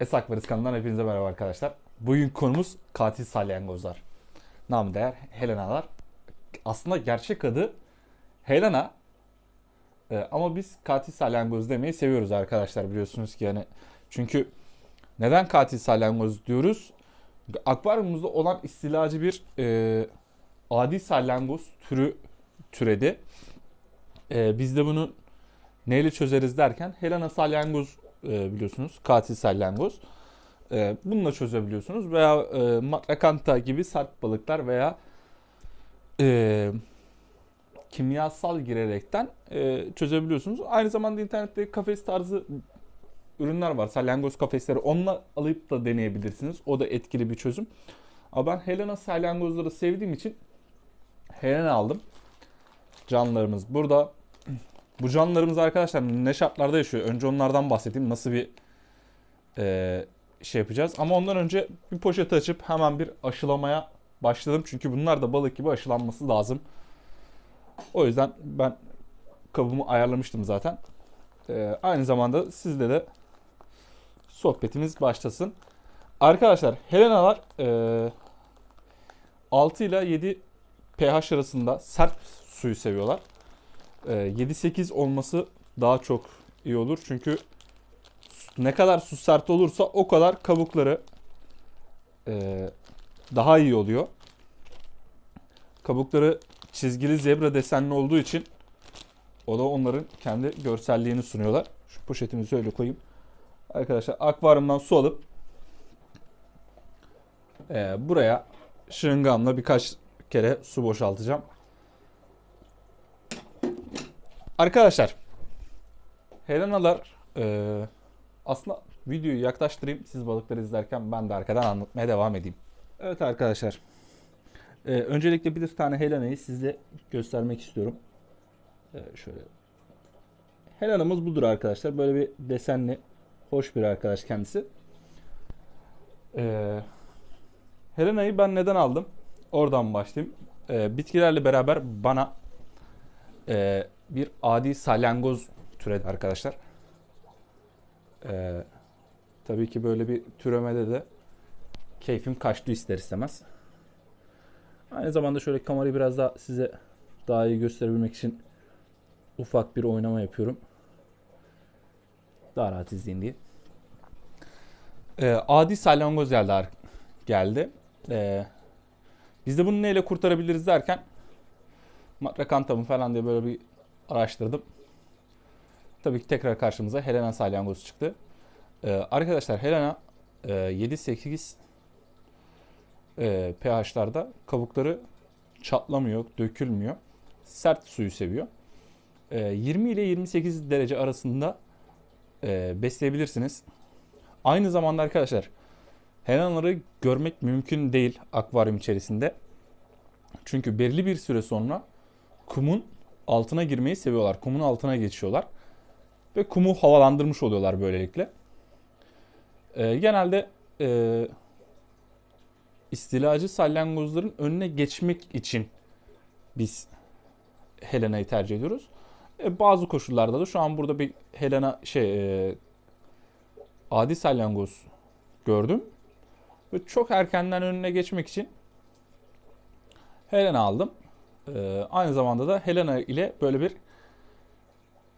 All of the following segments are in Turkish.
Esak Varız kanalından hepinize merhaba arkadaşlar. Bugün konumuz katil salyangozlar. Namı değer Helena'lar. Aslında gerçek adı Helena. Ee, ama biz katil salyangoz demeyi seviyoruz arkadaşlar biliyorsunuz ki yani. Çünkü neden katil salyangoz diyoruz? Akvaryumumuzda olan istilacı bir e, adi salyangoz türü türedi. E, biz de bunu neyle çözeriz derken Helena salyangoz e, biliyorsunuz. Katil salyangoz. E, bununla çözebiliyorsunuz. Veya e, matrakanta gibi sert balıklar veya e, kimyasal girerekten çözebiliyorsunuz. Aynı zamanda internette kafes tarzı ürünler var. Salyangoz kafesleri. Onunla alıp da deneyebilirsiniz. O da etkili bir çözüm. Ama ben Helena salyangozları sevdiğim için Helena aldım. Canlarımız burada. Bu canlılarımız arkadaşlar ne şartlarda yaşıyor? Önce onlardan bahsedeyim. Nasıl bir e, şey yapacağız. Ama ondan önce bir poşet açıp hemen bir aşılamaya başladım. Çünkü bunlar da balık gibi aşılanması lazım. O yüzden ben kabımı ayarlamıştım zaten. E, aynı zamanda sizle de sohbetimiz başlasın. Arkadaşlar Helena'lar e, 6 ile 7 pH arasında sert suyu seviyorlar. Ee, 7-8 olması daha çok iyi olur. Çünkü ne kadar su sert olursa o kadar kabukları e, daha iyi oluyor. Kabukları çizgili zebra desenli olduğu için o da onların kendi görselliğini sunuyorlar. Şu poşetimizi öyle koyayım. Arkadaşlar akvaryumdan su alıp e, buraya şırıngamla birkaç kere su boşaltacağım. Arkadaşlar Helena'lar e, aslında videoyu yaklaştırayım siz balıkları izlerken ben de arkadan anlatmaya devam edeyim. Evet arkadaşlar e, öncelikle bir tane Helena'yı size göstermek istiyorum. E, şöyle Helena'mız budur arkadaşlar böyle bir desenli hoş bir arkadaş kendisi. E, Helena'yı ben neden aldım? Oradan başlayayım. E, bitkilerle beraber bana e, bir adi salyangoz türedi arkadaşlar. Ee, tabii ki böyle bir türemede de keyfim kaçtı ister istemez. Aynı zamanda şöyle kamerayı biraz daha size daha iyi gösterebilmek için ufak bir oynama yapıyorum. Daha rahat izleyin diye. Ee, adi salyangoz geldi. geldi. Ee, biz de bunu neyle kurtarabiliriz derken matrakanta mı falan diye böyle bir araştırdım. Tabii ki tekrar karşımıza Helena salyangozu çıktı. Ee, arkadaşlar Helena e, 7-8 e, pH'larda kabukları çatlamıyor, dökülmüyor. Sert suyu seviyor. E, 20 ile 28 derece arasında e, besleyebilirsiniz. Aynı zamanda arkadaşlar Helena'ları görmek mümkün değil akvaryum içerisinde. Çünkü belirli bir süre sonra kumun altına girmeyi seviyorlar. Kumun altına geçiyorlar. Ve kumu havalandırmış oluyorlar böylelikle. Ee, genelde e, istilacı salyangozların önüne geçmek için biz Helena'yı tercih ediyoruz. E, bazı koşullarda da şu an burada bir Helena şey e, adi salyangoz gördüm. Ve çok erkenden önüne geçmek için Helena aldım. Ee, aynı zamanda da Helena ile böyle bir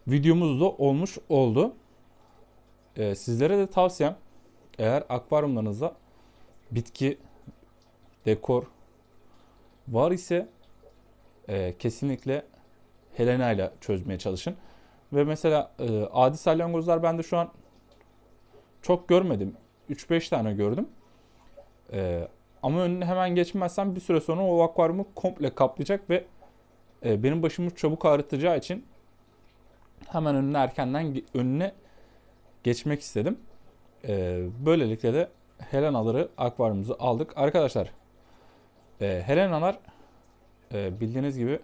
videomuz da olmuş oldu. Ee, sizlere de tavsiyem eğer akvaryumlarınızda bitki, dekor var ise e, kesinlikle Helena ile çözmeye çalışın. Ve mesela e, adi salyangozlar bende şu an çok görmedim. 3-5 tane gördüm. E, ama önüne hemen geçmezsem bir süre sonra o akvaryumu komple kaplayacak ve e, benim başımı çabuk ağrıtacağı için hemen önüne erkenden önüne geçmek istedim. E, böylelikle de Helena'ları akvaryumumuza aldık. Arkadaşlar e, Helena'lar e, bildiğiniz gibi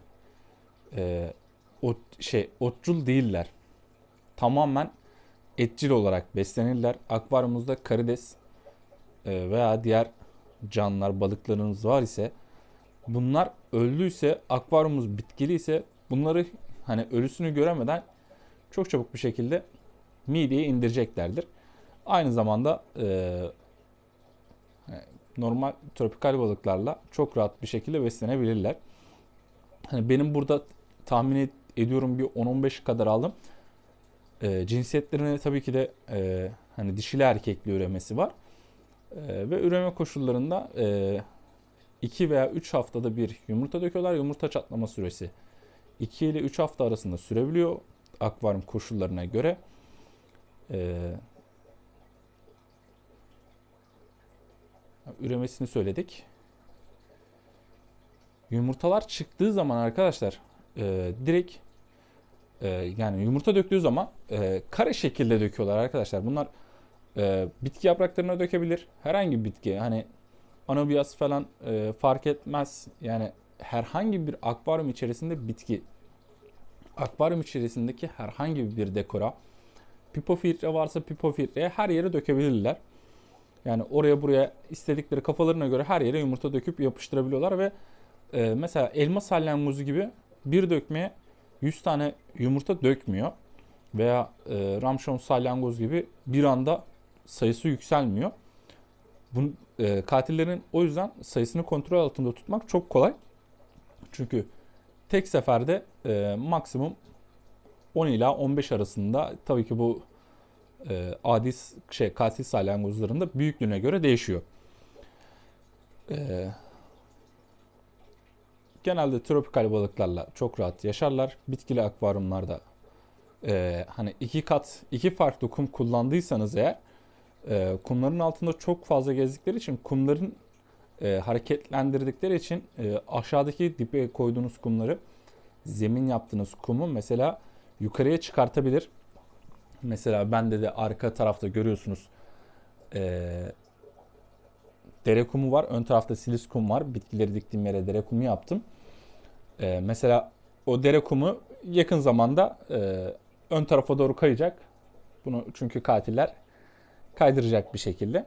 e, ot, şey otçul değiller. Tamamen etçil olarak beslenirler. Akvaryumumuzda karides e, veya diğer canlılar, balıklarınız var ise bunlar öldüyse, akvaryumumuz bitkili ise bunları hani ölüsünü göremeden çok çabuk bir şekilde mideye indireceklerdir. Aynı zamanda e, normal tropikal balıklarla çok rahat bir şekilde beslenebilirler. Hani benim burada tahmin ed- ediyorum bir 10-15 kadar aldım. E, cinsiyetlerine tabii ki de e, hani dişili erkekli üremesi var. E, ve üreme koşullarında e, 2 veya 3 haftada bir yumurta döküyorlar. Yumurta çatlama süresi 2 ile 3 hafta arasında sürebiliyor akvaryum koşullarına göre. E, üremesini söyledik. Yumurtalar çıktığı zaman arkadaşlar e, direkt e, yani yumurta döktüğü zaman e, kare şekilde döküyorlar arkadaşlar. Bunlar e, bitki yapraklarına dökebilir. Herhangi bir bitki hani anabias falan e, fark etmez. Yani herhangi bir akvaryum içerisinde bitki akvaryum içerisindeki herhangi bir dekora pipo filtre varsa pipo filtreye her yere dökebilirler. Yani oraya buraya istedikleri kafalarına göre her yere yumurta döküp yapıştırabiliyorlar ve e, mesela elma salyangozu gibi bir dökmeye 100 tane yumurta dökmüyor. Veya e, ramşon salyangoz gibi bir anda sayısı yükselmiyor. Bunun, e, katillerin o yüzden sayısını kontrol altında tutmak çok kolay. Çünkü tek seferde e, maksimum 10 ila 15 arasında tabii ki bu e, adi şey katil salyangozlarında büyüklüğüne göre değişiyor. E, genelde tropikal balıklarla çok rahat yaşarlar. Bitkili akvaryumlarda e, hani iki kat iki farklı kum kullandıysanız eğer e, kumların altında çok fazla gezdikleri için kumların e, hareketlendirdikleri için e, aşağıdaki dibe koyduğunuz kumları zemin yaptığınız kumu mesela yukarıya çıkartabilir. Mesela bende de arka tarafta görüyorsunuz e, dere kumu var. Ön tarafta silis kum var. Bitkileri diktiğim yere dere kumu yaptım. E, mesela o dere kumu yakın zamanda e, ön tarafa doğru kayacak. Bunu çünkü katiller kaydıracak bir şekilde.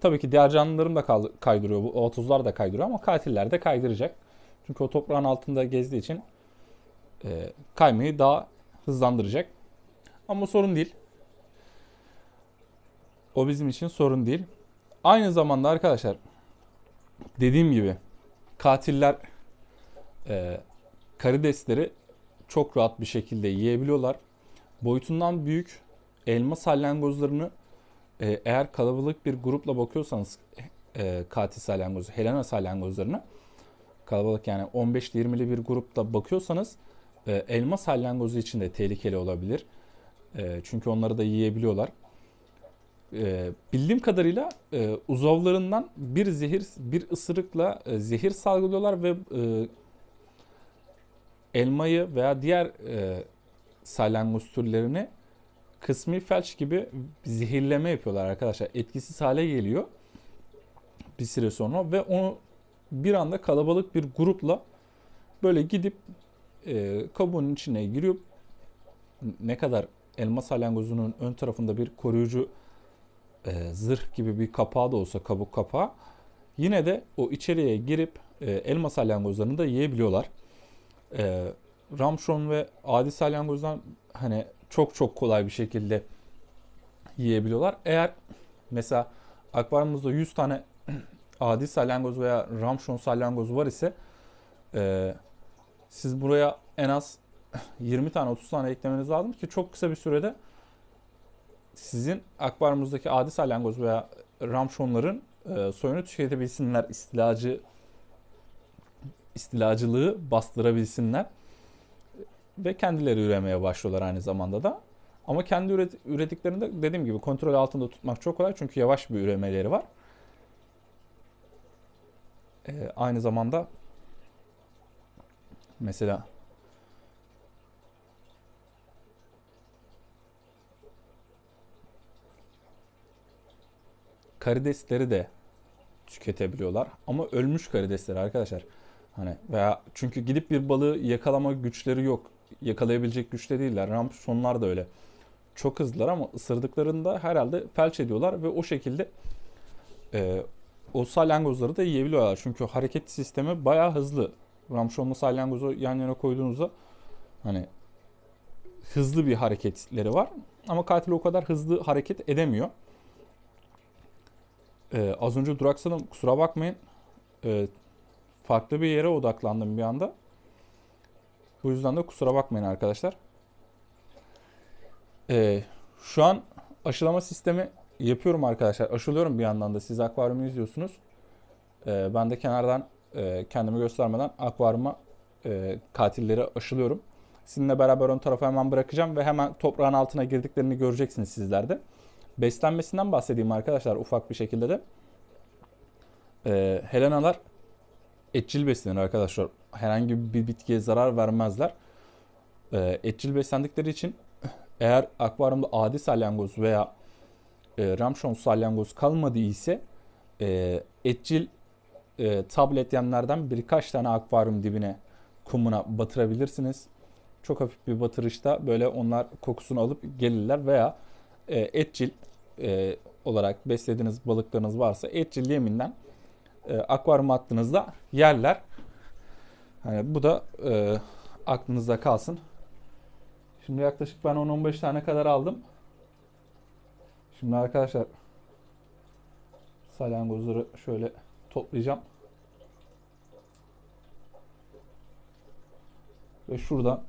Tabii ki diğer canlılarım da kaydırıyor. Bu otuzlar da kaydırıyor ama katiller de kaydıracak. Çünkü o toprağın altında gezdiği için e, kaymayı daha hızlandıracak. Ama sorun değil. O bizim için sorun değil. Aynı zamanda arkadaşlar dediğim gibi katiller e, karidesleri çok rahat bir şekilde yiyebiliyorlar. Boyutundan büyük elma salyangozlarını e, eğer kalabalık bir grupla bakıyorsanız e, katil salyangozu, Helena salyangozlarını kalabalık yani 15-20'li bir grupta bakıyorsanız e, elma salyangozu için de tehlikeli olabilir. E, çünkü onları da yiyebiliyorlar. E, bildiğim kadarıyla e, uzavlarından bir zehir, bir ısırıkla e, zehir salgılıyorlar ve e, elmayı veya diğer e, salyangoz türlerini kısmi felç gibi zehirleme yapıyorlar arkadaşlar. Etkisiz hale geliyor bir süre sonra ve onu bir anda kalabalık bir grupla böyle gidip e, kabuğun içine giriyor. Ne kadar elma salyangozunun ön tarafında bir koruyucu e, zırh gibi bir kapağı da olsa kabuk kapağı yine de o içeriye girip e, elma salyangozlarını da yiyebiliyorlar. E, Ramşon ve adi salyangozdan hani çok çok kolay bir şekilde yiyebiliyorlar. Eğer mesela akvaryumumuzda 100 tane adi salyangoz veya ramşon salyangoz var ise e, siz buraya en az 20 tane 30 tane eklemeniz lazım ki çok kısa bir sürede sizin akvaryumuzdaki adi salyangoz veya ramşonların e, soyunu tüketebilsinler. istilacı istilacılığı bastırabilsinler ve kendileri üremeye başlıyorlar aynı zamanda da. Ama kendi üret, ürettiklerinde dediğim gibi kontrol altında tutmak çok kolay çünkü yavaş bir üremeleri var. Ee, aynı zamanda mesela karidesleri de tüketebiliyorlar. Ama ölmüş karidesleri arkadaşlar. Hani veya çünkü gidip bir balığı yakalama güçleri yok. Yakalayabilecek güçte değiller. Ramsonlar da öyle. Çok hızlılar ama ısırdıklarında herhalde felç ediyorlar ve o şekilde e, o salyangozları da yiyebiliyorlar. Çünkü hareket sistemi bayağı hızlı. Ramşonlu salyangozu yan yana koyduğunuzda hani hızlı bir hareketleri var. Ama katil o kadar hızlı hareket edemiyor. Ee, az önce duraksadım kusura bakmayın. Ee, farklı bir yere odaklandım bir anda. Bu yüzden de kusura bakmayın arkadaşlar. Ee, şu an aşılama sistemi yapıyorum arkadaşlar. Aşılıyorum bir yandan da. Siz akvaryumu izliyorsunuz. Ee, ben de kenardan e, kendimi göstermeden akvaryuma e, katilleri aşılıyorum. Sizinle beraber ön tarafa hemen bırakacağım ve hemen toprağın altına girdiklerini göreceksiniz sizler de. Beslenmesinden bahsedeyim arkadaşlar ufak bir şekilde de. Ee, Helenalar etçil beslenir arkadaşlar. Herhangi bir bitkiye zarar vermezler. Ee, etçil beslendikleri için eğer akvaryumda adi salyangoz veya e, ramşon salyangoz kalmadı ise e, etçil e, tablet yemlerden birkaç tane akvaryum dibine kumuna batırabilirsiniz. Çok hafif bir batırışta böyle onlar kokusunu alıp gelirler veya e, etçil e, olarak beslediğiniz balıklarınız varsa etçil yeminden e, akvaryuma attığınızda yerler. Yani bu da e, aklınızda kalsın. Şimdi yaklaşık ben 10-15 tane kadar aldım. Şimdi arkadaşlar salyangozları şöyle toplayacağım. Ve şuradan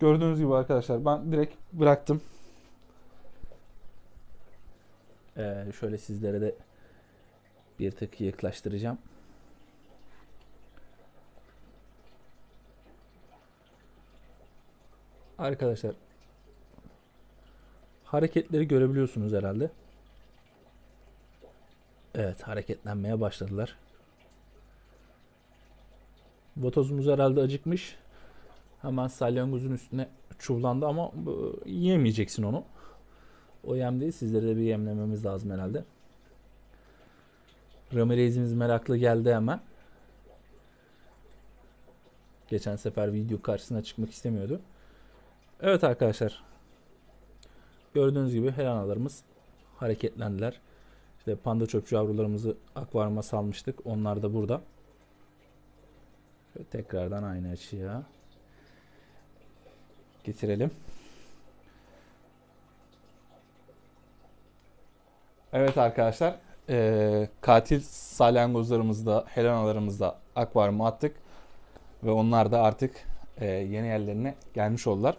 Gördüğünüz gibi arkadaşlar ben direkt bıraktım. Ee, şöyle sizlere de bir tık yaklaştıracağım. Arkadaşlar hareketleri görebiliyorsunuz herhalde. Evet hareketlenmeye başladılar. Votozumuz herhalde acıkmış. Hemen salyangozun üstüne çullandı ama yiyemeyeceksin onu. O yem değil. Sizlere de bir yemlememiz lazım herhalde. Ramirez'imiz meraklı geldi hemen. Geçen sefer video karşısına çıkmak istemiyordu. Evet arkadaşlar. Gördüğünüz gibi helanalarımız hareketlendiler. İşte panda çöpçü yavrularımızı akvaryuma salmıştık. Onlar da burada. Şöyle tekrardan aynı açıya getirelim. Evet arkadaşlar. eee, katil salyangozlarımızı da helanalarımızı da akvaryuma attık. Ve onlar da artık eee, yeni yerlerine gelmiş oldular.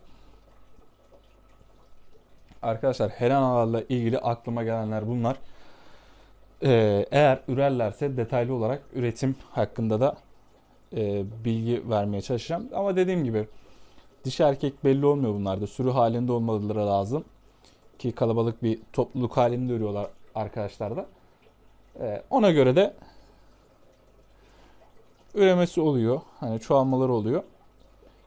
Arkadaşlar helanalarla ilgili aklıma gelenler bunlar. Eee, eğer ürerlerse detaylı olarak üretim hakkında da eee, bilgi vermeye çalışacağım. Ama dediğim gibi dişi erkek belli olmuyor bunlarda. Sürü halinde olmaları lazım. Ki kalabalık bir topluluk halinde ürüyorlar arkadaşlar da. Ee, ona göre de üremesi oluyor. Hani çoğalmaları oluyor.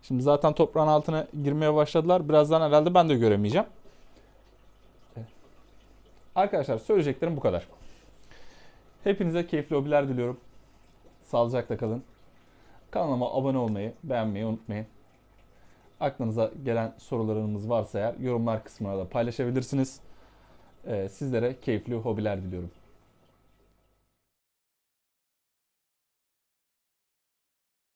Şimdi zaten toprağın altına girmeye başladılar. Birazdan herhalde ben de göremeyeceğim. Arkadaşlar söyleyeceklerim bu kadar. Hepinize keyifli hobiler diliyorum. Sağlıcakla kalın. Kanalıma abone olmayı, beğenmeyi unutmayın. Aklınıza gelen sorularınız varsa eğer yorumlar kısmına da paylaşabilirsiniz. Ee, sizlere keyifli hobiler diliyorum.